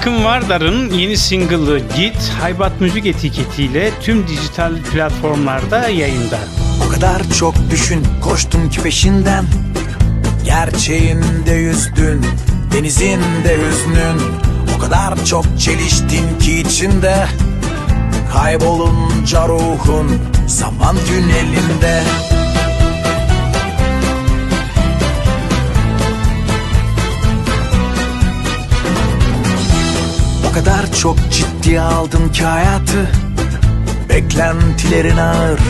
Akın Vardar'ın yeni single'ı Git, Haybat Müzik etiketiyle tüm dijital platformlarda yayında. O kadar çok düşün koştum ki peşinden. Gerçeğinde yüzdün denizinde hüznün. O kadar çok çeliştin ki içinde. Kaybolunca ruhun zaman tünelinde. O çok ciddiye aldın ki hayatı. Beklentilerin ağır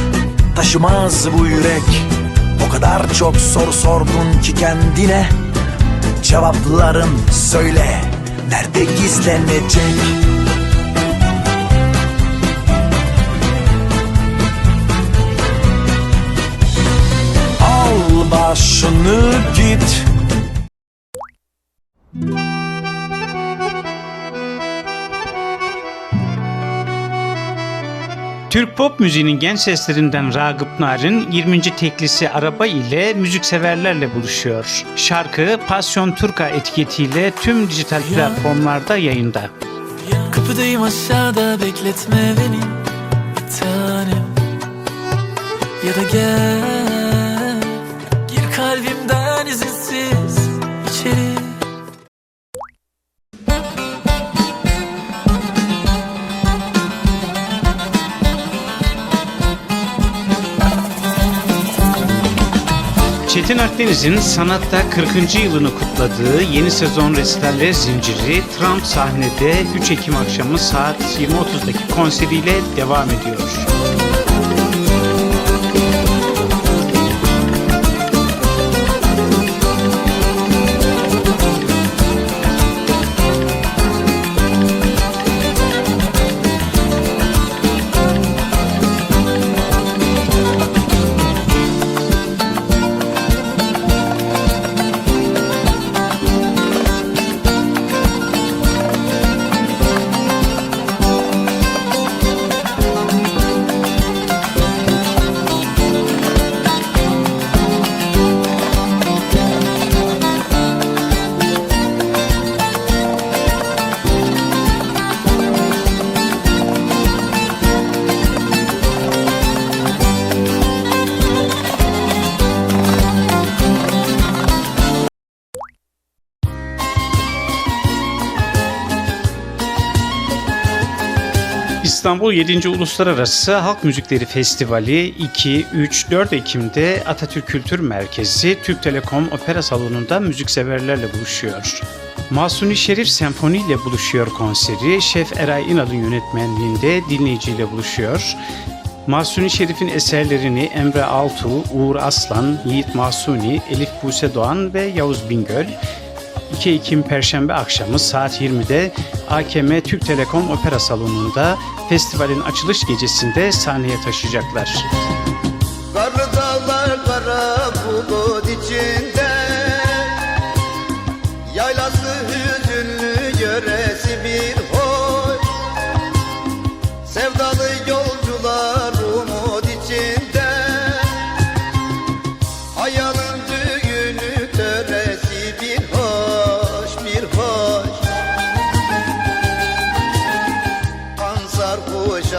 Taşımaz bu yürek. O kadar çok soru sordun ki kendine. Cevapların söyle Nerede gizlenecek? Al başını git Türk pop müziğinin genç seslerinden Ragıp Nar'ın 20. teklisi Araba ile müzikseverlerle buluşuyor. Şarkı Passion Turka etiketiyle tüm dijital platformlarda yayında. Kapıdayım aşağıda bekletme beni bir tanem Ya da gel Çetin Akdeniz'in sanatta 40. yılını kutladığı yeni sezon resitaller zinciri Trump sahnede 3 Ekim akşamı saat 20.30'daki konseriyle devam ediyor. İstanbul 7. Uluslararası Halk Müzikleri Festivali 2, 3, 4 Ekim'de Atatürk Kültür Merkezi Türk Telekom Opera Salonu'nda müzikseverlerle buluşuyor. Masuni Şerif Senfoni ile buluşuyor konseri. Şef Eray İnal'ın yönetmenliğinde dinleyiciyle buluşuyor. Masuni Şerif'in eserlerini Emre Altuğ, Uğur Aslan, Yiğit Masuni, Elif Buse Doğan ve Yavuz Bingöl 2 Ekim Perşembe akşamı saat 20'de AKM Türk Telekom Opera Salonu'nda festivalin açılış gecesinde sahneye taşıyacaklar. Karlı dağlar kara bulut içinde Yaylası hüzünlü yöresi bir hoş Sevdalı yolcular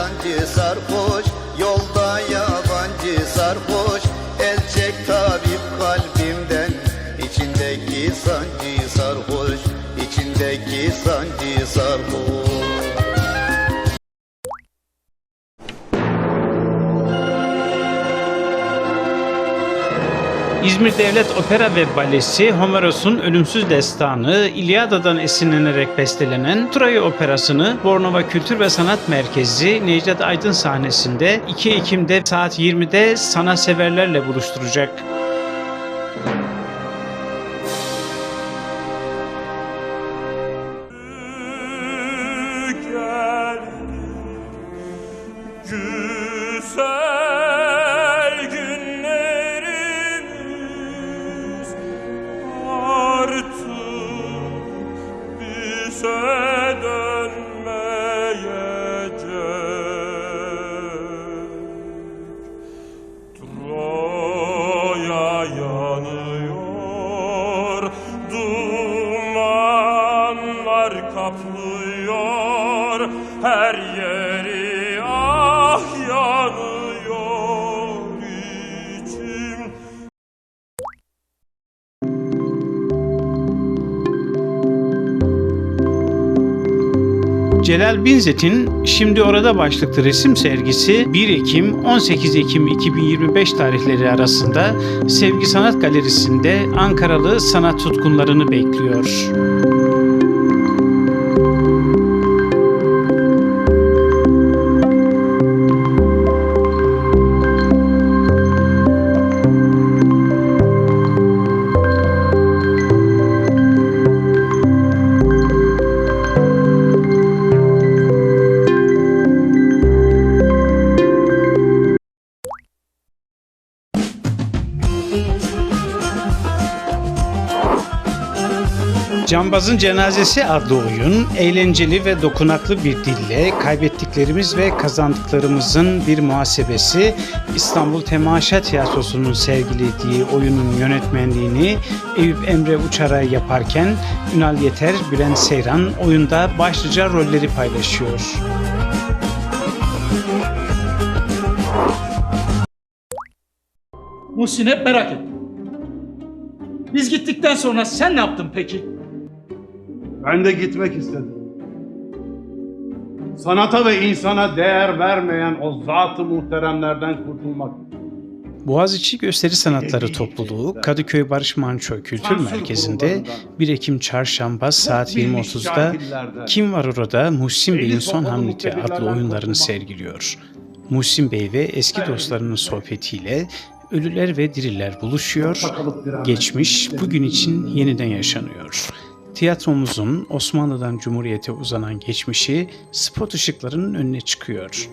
sarhoş, ancı sarhoş Yolda yabancı sarhoş. El çek tabip kalbimden İçindeki sancı sarhoş İçindeki sancı sarhoş İzmir Devlet Opera ve Balesi Homeros'un ölümsüz destanı İlyada'dan esinlenerek bestelenen Troya Operası'nı Bornova Kültür ve Sanat Merkezi Necdet Aydın sahnesinde 2 Ekim'de saat 20'de sanatseverlerle buluşturacak. Bize dönmeyecek. Troya yanıyor, dumanlar kaplıyor. her yeri Celal Binzet'in Şimdi Orada başlıklı resim sergisi 1 Ekim 18 Ekim 2025 tarihleri arasında Sevgi Sanat Galerisi'nde Ankaralı sanat tutkunlarını bekliyor. Cambazın Cenazesi adlı oyun eğlenceli ve dokunaklı bir dille kaybettiklerimiz ve kazandıklarımızın bir muhasebesi İstanbul Temaşa Tiyatrosu'nun sergilediği oyunun yönetmenliğini Eyüp Emre Uçaray yaparken Ünal Yeter, Bülent Seyran oyunda başlıca rolleri paylaşıyor. Muhsin hep merak ettim. Biz gittikten sonra sen ne yaptın peki? Ben de gitmek istedim. Sanata ve insana değer vermeyen o zat-ı muhteremlerden kurtulmak. Boğaziçi Gösteri Sanatları Topluluğu Kadıköy Barış Manço Kültür Merkezi'nde 1 Ekim Çarşamba saat 20.30'da Kim Var Orada Muhsin Bey'in Son Hamleti adlı oyunlarını sergiliyor. Muhsin Bey ve eski dostlarının sohbetiyle ölüler ve diriler buluşuyor, geçmiş bugün için yeniden yaşanıyor. Tiyatromuzun Osmanlı'dan Cumhuriyete uzanan geçmişi spot ışıklarının önüne çıkıyor.